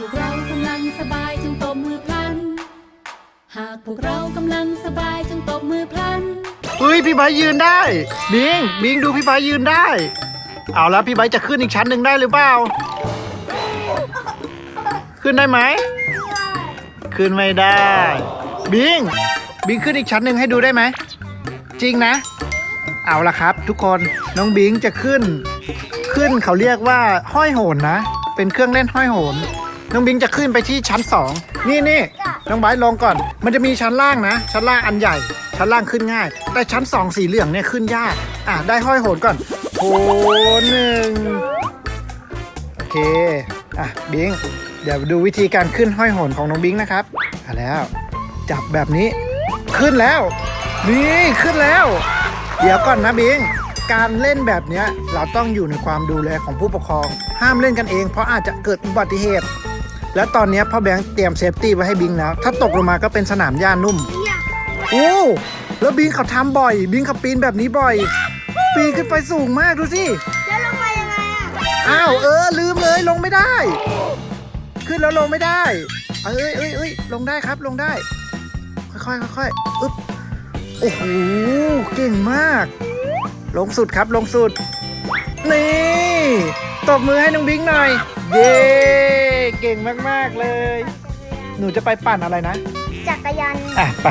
พวกเรากำลังสบายจงตบมือพลัน หากพวกเรากำลังสบายจงตบมือพลัน เฮ้ยพี่ไบร์ทยืนได้ บิงบิงดูพี่ไบร์ทยืนได้ เอาแล้วพี่ไบร์ทจะขึ้นอีกชั้นหนึ่งได้หรือเปล่า ขึ้นได้ไหม ขึ้นไม่ได้ บิงบิงขึ้นอีกชั้นหนึ่งให้ดูได้ไหม จริงนะ เอาละครับ ทุกคนน้องบิงจะขึ้น ขึ้นเขาเรียกว่าห้อยโหนนะ เป็นเครื่องเล่นห้อยโหน น้องบิงจะขึ้นไปที่ชั้นสองนี่นี่น้องไบร์ทลองก่อน มันจะมีชั้นล่างนะ ชั้นล่างอันใหญ่ ชั้นล่างขึ้นง่าย แต่ชั้นสองสีเหลืองเนี่ยขึ้นยาก อะ ได้ห้อยโหนก่อนโหนหนึ่งโอเค อะ บิง เดี๋ยวดูวิธีการขึ้นห้อยโหนของน้องบิงนะครับอะแล้ว จับแบบนี้ ขึ้นแล้ว นี่ขึ้นแล้ว เดี๋ยวก่อนนะบิงการเล่นแบบเนี้ยเราต้องอยู่ในความดูแลของผู้ปกครอง ห้ามเล่นกันเอง เพราะอาจจะเกิดอุบัติเหตุ แล้วตอนเนี้ยพ่อแบงค์เตรียมเซฟตี้ไว้ให้บิงแล้ว ถ้าตกลงมาก็เป็นสนามหญ้านุ่ม โอ้แล้วบิงเขาทำบ่อย บิงเขาปีนแบบนี้บ่อย ปีนขึ้นไปสูงมากดูสิแล้วลงมายังไงอะอ้าวเออลืมเลยลงไม่ได้ ขึ้นแล้วลงไม่ได้เอ้ยเอ้ยเอ้ยลงได้ครับลงได้ ค่อยๆค่อยๆอึ๊บโอ้โหเก่งมาก ลงสุดครับลงสุด นี่ตบมือให้น้องบิงหน่อย เย้ เก่งมาก ๆ เลย หนูจะไปปั่นอะไรนะ จักรยาน อะ ไป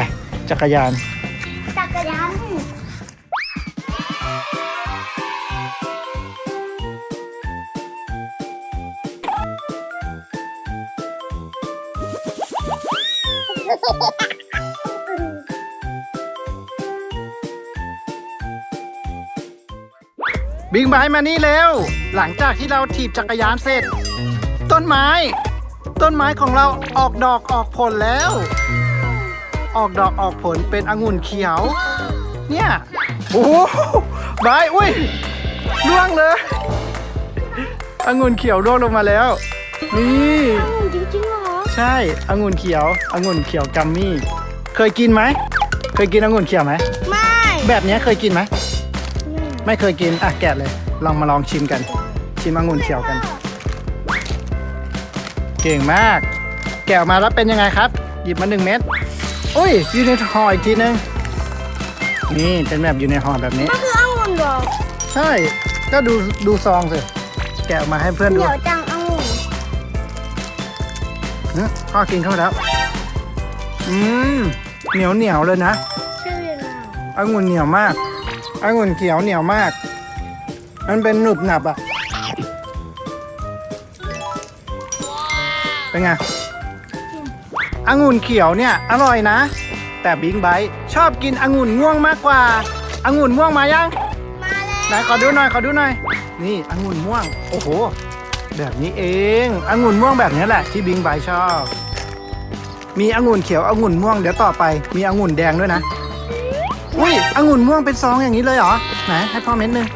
จักรยาน จักรยานบิงไบค์มานี่เร็ว หลังจากที่เราถีบจักรยานเสร็จ ต้นไม้ ต้นไม้ของเราออกดอกออกผลแล้ว ออกดอกออกผลเป็นองุ่นเขียว เนี่ยโอ้โหไบค์อุ้ยร่วงเลยองุ่นเขียวร่วงลงมาแล้ว นี่จริงๆเหรอ ใช่องุ่นเขียวองุ่นเขียวกัมมี่ เคยกินไหม เคยกินองุ่นเขียวไหม ไม่ แบบเนี้ยเคยกินไหม ไม่เคยกิน อะแกะเลย ลองมาลองชิมกัน ชิมองุ่นเขียวกัน เก่งมาก แกะออกมาแล้วเป็นยังไงครับ หยิบมาหนึ่งเม็ดอุ้ยอยู่ในห่ออีกทีนึง นี่เป็นแบบอยู่ในห่อแบบนี้ มันคือองุ่นเหรอใช่ ก็ดูดูซองสิ แกะออกมาให้เพื่อนเหดูนียวจังองุ่นอื้อพ่อกินเข้าไปแล้ว อืม เหนียวเหนียวๆเลยนะชื่ออะไรองุ่นเหนียวมากองุ่นเขียวเหนียวมาก มันเป็นหนุบหนับอะ เป็นไงองุ่นเขียวเนี่ยอร่อยนะ แต่บิงไบท์ชอบกินองุ่นม่วงมากกว่าองุ่นม่วงมายังมาแล้วไหนขอดูหน่อยขอดูหน่อย นี่องุ่นม่วง โอ้โห แบบนี้เององุ่นม่วงแบบนี้แหละที่บิงไบท์ชอบ มีองุ่นเขียวองุ่นม่วงเดี๋ยวต่อไป มีองุ่นแดงด้วยนะอุ้ยองุ่นม่วงเป็นซองอย่างนี้เลยเหรอไหนให้พ่อเม็ดหนึง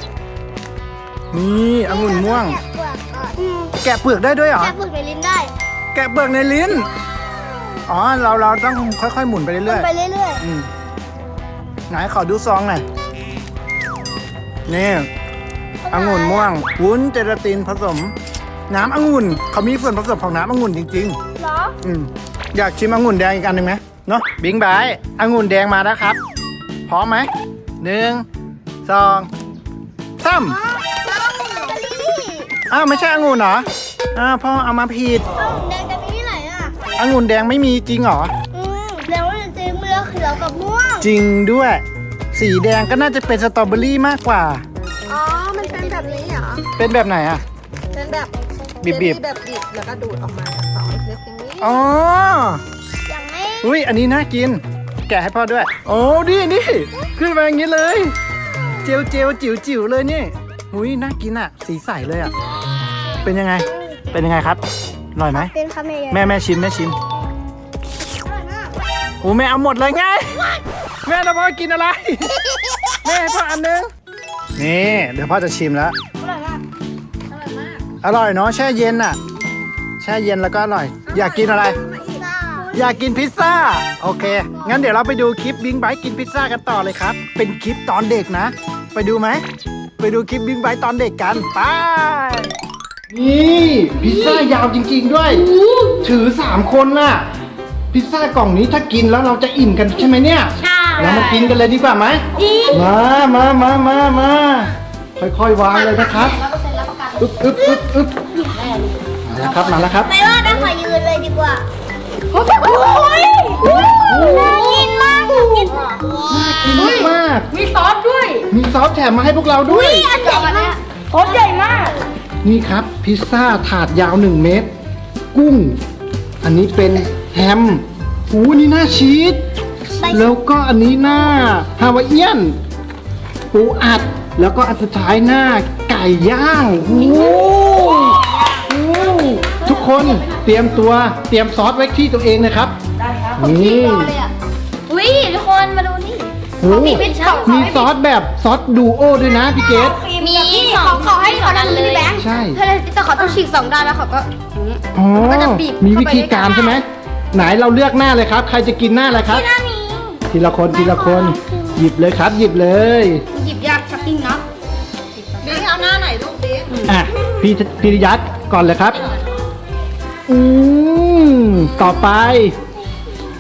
นี่องุ่นม่วงแกะเปลือกก่อนอืมแกะเปลือกได้ด้วยเหรอแกะเปลือกในลิ้นได้ แกะเปลือกในลิ้น อ๋อ เราเราต้องค่อยๆ หมุนไปเรื่อยไปเรื่อยๆอืมไหนขอดูซองหน่อย นี่ๆองุ่นม่วง วุ้นเจลาตินผสม น้ำองุ่น เขามีส่วนผสมของน้ำองุ่นจริง เหรอๆ อืมอยากชิมองุ่นแดงอีกอันหนึ่งไหมเนาะบิงบายองุ่นแดงมาแล้วครับ พร้อมไหมหนึ่งสองสามอ๋อองุ่นเบอร์รี่อ้าวไม่ใช่องุ่นเหรออ้าวพ่อเอามาผิดองุ่นแดงจะมีที่ไหน อะองุ่นแดงไม่มีจริงเหรอ อืมแล้วมันจะเมือเขียวกับม่วง จริงด้วย สีแดงก็น่าจะเป็นสตรอเบอรี่มากกว่า อ๋อ มันเป็นแบบนี้เหรอ เป็นแบบไหนอะ เป็นแบบบีบๆ เจลลี่แบบบีบแล้วก็ดูดออกมาจากซองเล็กๆอย่างนี้ อ๋อ อย่างนี้อุ้ยอันนี้น่ากิน แกะให้พ่อด้วย โอ้ดินี่ขึ้นมาอย่างนี้เลย เจลเจลจิ๋วจิ๋วเลยนี่ อุ้ยน่ากินอะ สีใสเลยอะ เป็นยังไง เป็นยังไงครับ อร่อยไหมเป็นคำใหญ่ๆแม่แม่ชิมแม่ชิมโอ้แม่เอาหมดเลยไงแม่แล้วพ่อกินอะไร แม่ให้พ่ออันนึงนี่เดี๋ยวพ่อจะชิมแล้วอร่อยมากอร่อยมากอร่อยเนาะแช่เย็นอะ แช่เย็นแล้วก็อร่อย อยากกินอะไรซ่าอยากกินพิซซ่าโอเค งั้นเดี๋ยวเราไปดูคลิปบิงไบกินพิซซ่ากันต่อเลยครับ เป็นคลิปตอนเด็กนะ ไปดูไหม ไปดูคลิปบิงไบตอนเด็กกันไป นี่พิซซ่ายาวจริง ๆด้วย ถือสามคนน่ะ พิซซ่ากล่องนี้ถ้ากินแล้วเราจะอิ่มกันใช่ไหมเนี่ยใช่เรามากินกันเลยดีกว่าไหมดีมามามามามาค่อยๆวางเลยนะครับอึ๊บอึ๊บอึ๊บอึ๊บมาแล้วครับมาแล้วครับไม่ว่าต้องขอยืนเลยดีกว่าโอ้ยน่ากินมากน่ากินมากกินมากมีซอสด้วย มีซอสแถมมาให้พวกเราด้วยอันใหญ่มากโอ้ใหญ่มาก นี่ครับพิซซ่าถาดยาว 1 เมตร กุ้ง อันนี้เป็นแฮมหูนี่หน้าชีสแล้วก็อันนี้หน้าฮาวายเอียน ปูอัด แล้วก็อันสุดท้ายหน้าไก่ย่างโอ้โหโอ้โหทุกคนเตรียมตัวเตรียมซอสไว้ที่ตัวเองนะครับ ได้ครับนี่อุ้ยทุกคนมาดูนี่ โอ้โหมีซอสแบบซอสดูโอด้วยนะพี่เกด มีสองขอให้ขอดันเลยแบงค์ใช่แต่เขาต้องฉีกสองด้านแล้วเขาก็อ๋อก็จะบีบมีเข้าไปวิธีการใช่ไหม ไหนเราเลือกหน้าเลยครับ ใครจะกินหน้าอะไรครับหน้านี้ทีละคนทีละคน หยิบเลยครับ หยิบเลย หยิบยากชักกิ้งเนาะบิ๊กเอาหน้าไหนลูกบิ๊กอะ พี่พิริยัตก่อนเลยครับ อืม ต่อไป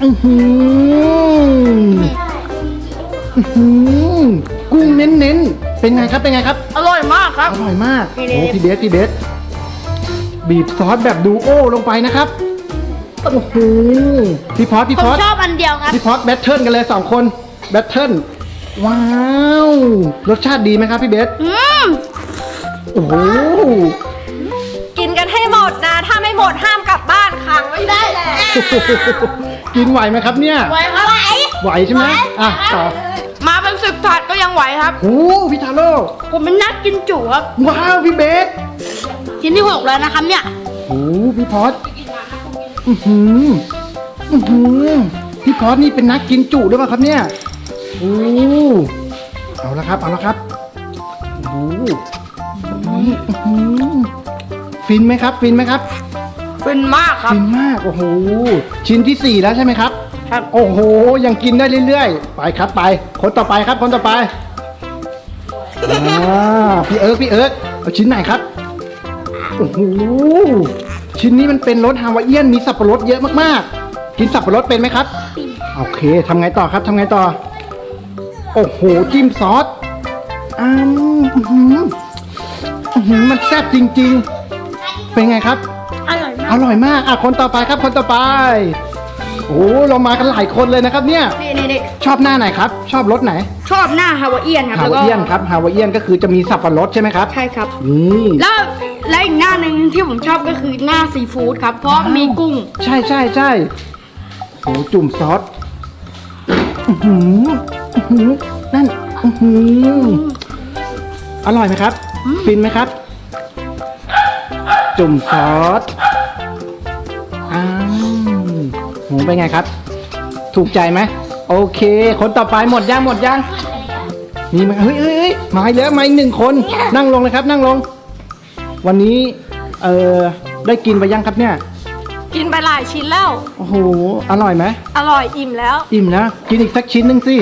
อือหือ อื้อหือกุ้งเน้นๆ เป็นไงครับ เป็นไงครับ อร่อยมากครับ อร่อยมากโอ้พี่เบสพี่เบส บีบซอสแบบดูโอลงไปนะครับ โอ้โห พี่พอดพี่ผมพอดชอบอันเดียวครับ พี่พอดแบทเทิลกันเลยสองคน แบทเทิล ว้าว รสชาติดีไหมครับพี่เบส อืม โอ้โห กินกันให้หมดนะ ถ้าไม่หมดห้ามกลับบ้านค้างไว้ได้แหละกินไหวไหมครับเนี่ย ไหวครับไหว ไหวใช่ไหมอะต่อมาเป็น สิบถาดก็ยังไหวครับ โอ้พี่ทาโร่ผมเป็นนักกินจุครับว้าวพี่เบสชิ้นที่หกแล้วนะครับเนี่ยโอ้พี่พอดอือหืออือหือพี่พอดนี่เป็นนักกินจุด้วยป่ะครับเนี่ยโอ้เอาละครับเอาละครับโอ้อื้อหือฟินไหมครับ ฟินไหมครับเป็นมากครับฟินมากโอ้โหชิ้นที่สี่แล้วใช่ไหมครับ ครับ โอ้โห ยังกินได้เรื่อยๆ ไปครับไป คนต่อไปครับ คนต่อไปอ่าพี่เอิร์กพี่เอิร์กเอาชิ้นไหนครับ โอ้โห ชิ้นนี้มันเป็นรสฮาวายเอียน มีสับปะรดเยอะมากๆ กินสับปะรดเป็นไหมครับ โอเคทำไงต่อครับทำไงต่อ โอ้โห จิ้มซอสอ้ามอื้อหืออื้อหือมันแซ่บจริง ๆ เป็นไงครับ อร่อยมาก อร่อยมาก อะ คนต่อไปครับ คนต่อไป โอ้เรามากันหลายคนเลยนะครับเนี่ย นี่นี่นี่ชอบหน้าไหนครับ ชอบรสไหน ชอบหน้าฮาวาเอียนครับฮาวายเอียนครับ ฮาวายเอียนก็คือจะมีสับปะรดใช่ไหมครับ ใช่ครับนี่แล้วและอีกหน้าหนึ่งที่ผมชอบก็คือหน้าซีฟู้ดครับเพราะมีกุ้ง ใช่ใช่ใช่โอ้จุ่มซอสอื้อหืออื้อหือนั่นอื้อหืออร่อยไหมครับ ฟินไหมครับ จุ่มซอส หเป็นไงครับ ถูกใจไหมโอเค คนต่อไปหมดยังหมดยังมีไหมเฮ้ยเฮ้ยเฮ้ยมาอีกแล้วมาอีกหนึ่งคน นั่งลงเลยครับ นั่งลง วันนี้เออได้กินไปยังครับเนี่ย กินไปหลายชิ้นแล้ว โอ้โห อร่อยไหมอร่อยอิ่มแล้ว อิ่มแล้วกินอีกสักชิ้นหนึ่งสิ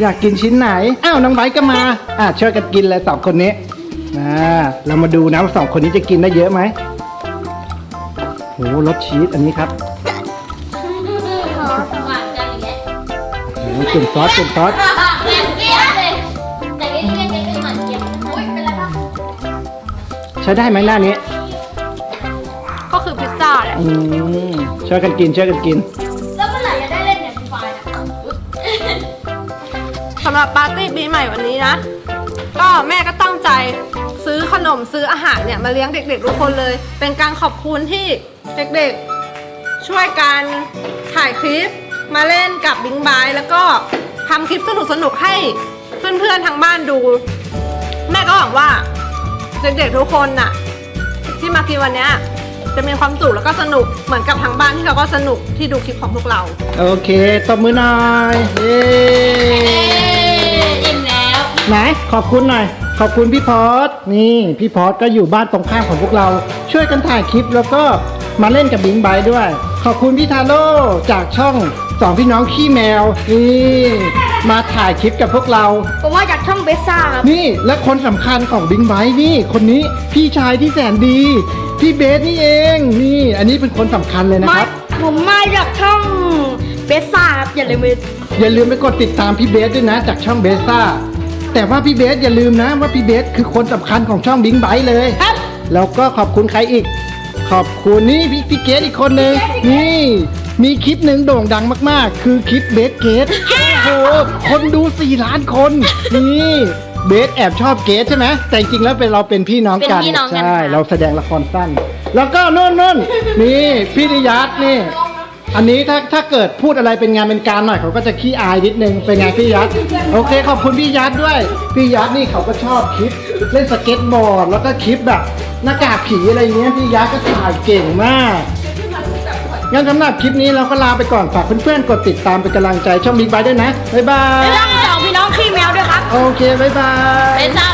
อยากกินชิ้นไหน อ้าวน้องไบร์ทก็มา อะช่วยกันกินเลยสองคนนี้อ่าเรามาดูนะว่าสองคนนี้จะกินได้เยอะไหมโหรสชีสอันนี้ครับ โอ้โหจุ่มซอสจุ่มซอสใช้ได้ไหมหน้านี้ก็คือพิซซ่าแหละอืมช่วยกันกินช่วยกันกินแล้วเมื่อไหร่จะได้เล่นเนี่ยพี่ไฟนะสำหรับปาร์ตี้ปีใหม่วันนี้นะ ก็แม่ก็ตั้งใจซื้อขนมซื้ออาหารเนี่ยมาเลี้ยงเด็กๆทุกคนเลย เป็นการขอบคุณที่เด็กๆช่วยกันถ่ายคลิป มาเล่นกับบิงบายแล้วก็ทำคลิปสนุกๆให้เพื่อนๆทางบ้านดู แม่ก็หวังว่า เด็กๆทุกคนน่ะ ที่มากินวันเนี้ยจะมีความสุขแล้วก็สนุกเหมือนกับทางบ้านที่เขาก็สนุกที่ดูคลิปของพวกเรา โอเค ตบมือหน่อย เย้อิ่มแล้ว ไหน ขอบคุณหน่อย ขอบคุณพี่พอดนี่ พี่พอดก็อยู่บ้านตรงข้ามของพวกเรา ช่วยกันถ่ายคลิปแล้วก็ มาเล่นกับบิงไบท์ด้วย ขอบคุณพี่ทาโร่จากช่องสองพี่น้องขี้แมวนี่มาถ่ายคลิปกับพวกเรา ผมมาจากช่องเบสซ่าครับนี่และคนสำคัญของบิงไบท์นี่ คนนี้พี่ชายที่แสนดีพี่เบสนี่เองนี่ อันนี้เป็นคนสำคัญเลยนะมาครับ ผมมาจากช่องเบสซ่าครับอย่าลืมไปอย่าลืมไปกดติดตามพี่เบสด้วยนะ จากช่องเบสซ่าแต่ว่าพี่เบสอย่าลืมนะว่าพี่เบสคือคนสำคัญของช่องบิงไบท์เลย ครับ แล้วก็ขอบคุณใครอีก ขอบคุณนี่พี่พี่เกดอีกคนหนึ่งนี่ มีคลิปหนึ่งโด่งดังมากๆ คือคลิปเบสเกดโอ้โหคนดู4ล้านคนนี่เบสแอบชอบเกดใช่ไหมแต่จริงๆแล้วเป็นเราเป็นพี่น้องกันเป็นพี่น้องกัน ใช่ค่ะเราแสดงละครสั้น แล้วก็นู่นนู่นนี่พี่นิยัตนี่ อันนี้ถ้าถ้าเกิดพูดอะไรเป็นงานเป็นการหน่อยเขาก็จะขี้อายนิดนึงเป็นไงพี่ยัดโอเคขอบคุณพี่ยัดด้วย พี่ยัดนี่เขาก็ชอบคลิปเล่นสเก็ตบอร์ดแล้วก็คลิปแบบ หน้ากากผีอะไรเงี้ยพี่ยัดก็ถ่ายเก่งมากงั้นสำหรับคลิปนี้เราก็ลาไปก่อนฝากเพื่อนๆกดติดตามเป็นกำลังใจช่องบิ๊กไบด้วยนะบ๊ายบายแล้วสองพี่น้องขี้แมวด้วยครับ โอเค บ๊ายบายเบสซ่า